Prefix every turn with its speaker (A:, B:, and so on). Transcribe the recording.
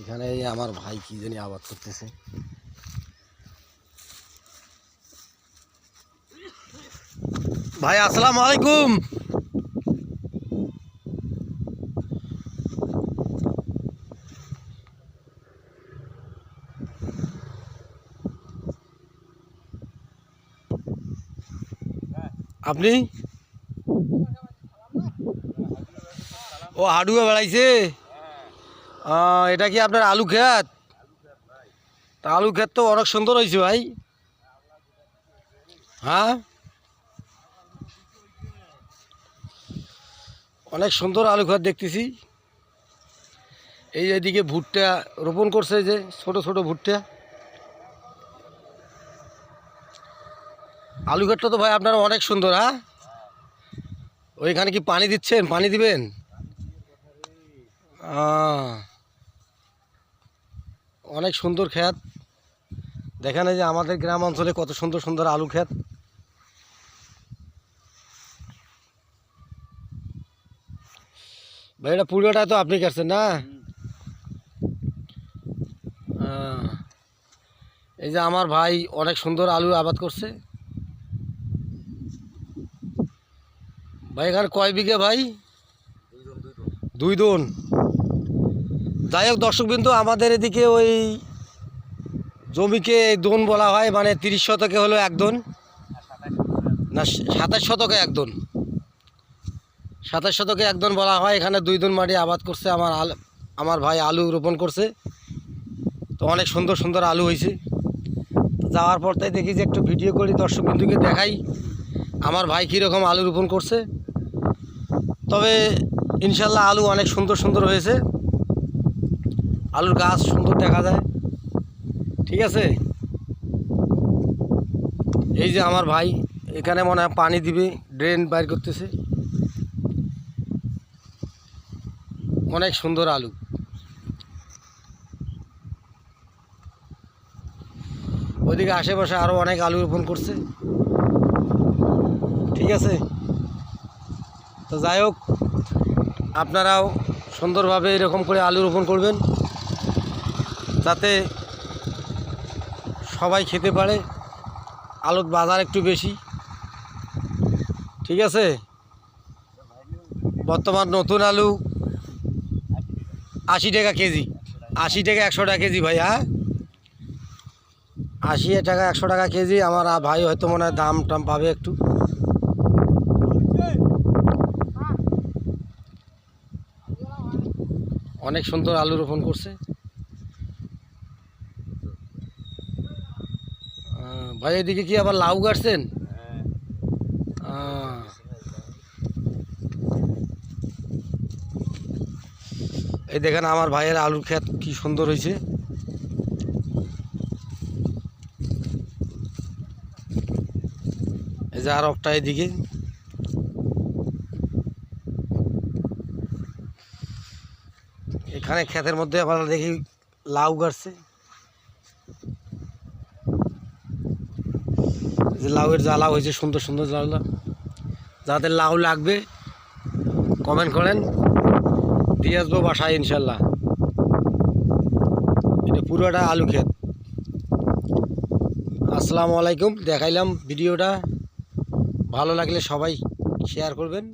A: এখানে আমার ভাই কি জানি আবাদ করতেছে। ভাই আসসালামু আলাইকুম। আপনি? ও হাডুয়া বেড়াইছে। এটা কি আপনার আলু ক্ষেত? আলু ক্ষেত তো অনেক সুন্দর হয়েছে ভাই। হ্যাঁ? অনেক সুন্দর আলু ক্ষেত দেখতেছি। এই এদিকে ভুট্টা রোপণ করছে যে ছোট ছোট ভুট্টা। আলু ক্ষেতটা তো ভাই আপনার অনেক সুন্দর হ্যাঁ? ওইখানে কি পানি দিচ্ছেন? পানি দিবেন? আহ, অনেক সুন্দর ক্ষেত দেখেন এই যে আমাদের গ্রাম অঞ্চলে কত সুন্দর সুন্দর আলু ক্ষেত ভাই এটা পুরোটা তো আপনি কাটছেন না? এই যে আমার ভাই অনেক সুন্দর আলু আবাদ করছে। ভাই এখানে কয় বিঘে ভাই? দুই দোন যাই হোক, দর্শকবিন্দু, আমাদের এদিকে ওই জমিকে দোন বলা হয় মানে তিরিশ শতকে হলো এক দোন। না, সাতাশ শতকে এক দোন। সাতাশ শতকে এক দোন বলা হয়, এখানে দুই দোন মাটি আবাদ করছে, আমার আল আমার ভাই আলু রোপণ করছে। তো অনেক সুন্দর সুন্দর আলু হয়েছে। যাওয়ার পর তাই দেখি যে একটু ভিডিও করি, দর্শকবিন্দুকে দেখাই আমার ভাই কীরকম আলু রোপণ করছে। তবে ইনশাল্লাহ আলু অনেক সুন্দর সুন্দর হয়েছে। আলুর গাছ সুন্দর দেখা যায়। ঠিক আছে? এই যে আমার ভাই, এখানে মনে হয় পানি দিবে ড্রেন বাইর করতেছে। অনেক সুন্দর আলু। ওইদিকে আশেপাশে আরও অনেক আলু রোপণ করছে। ঠিক আছে? তো যাই হোক, আপনারাও সুন্দরভাবে এরকম করে আলু রোপণ করবেন। যাতে সবাই খেতে পারে, আলুর বাজার একটু বেশি। ঠিক আছে? বর্তমান নতুন আলু আশি টাকা কেজি। আশি টাকা একশো টাকা কেজি ভাই হ্যাঁ আশি টাকা একশো টাকা কেজি। আমার ভাই হয়তো মনে হয় দাম টাম পাবে একটু। অনেক সুন্দর আলু রোপণ করছে। ভাই এদিকে কি আবার লাউ গাড়ছেন? এই দেখেন আমার ভাইয়ের আলুর ক্ষেত কি সুন্দর হয়েছে। এই যে আর একটা এদিকে। এখানে ক্ষেতের মধ্যে আবার দেখি লাউ গাড়ছে। যে লাউয়ের জ্বালা হয়েছে, সুন্দর সুন্দর জ্বালা। যাদের লাউ লাগবে কমেন্ট করেন। দিয়ে আসব বাসায় ইনশাল্লাহ। এটা পুরোটা আলু ক্ষেত। আসসালামু আলাইকুম, দেখাইলাম ভিডিওটা। ভালো লাগলে সবাই শেয়ার করবেন।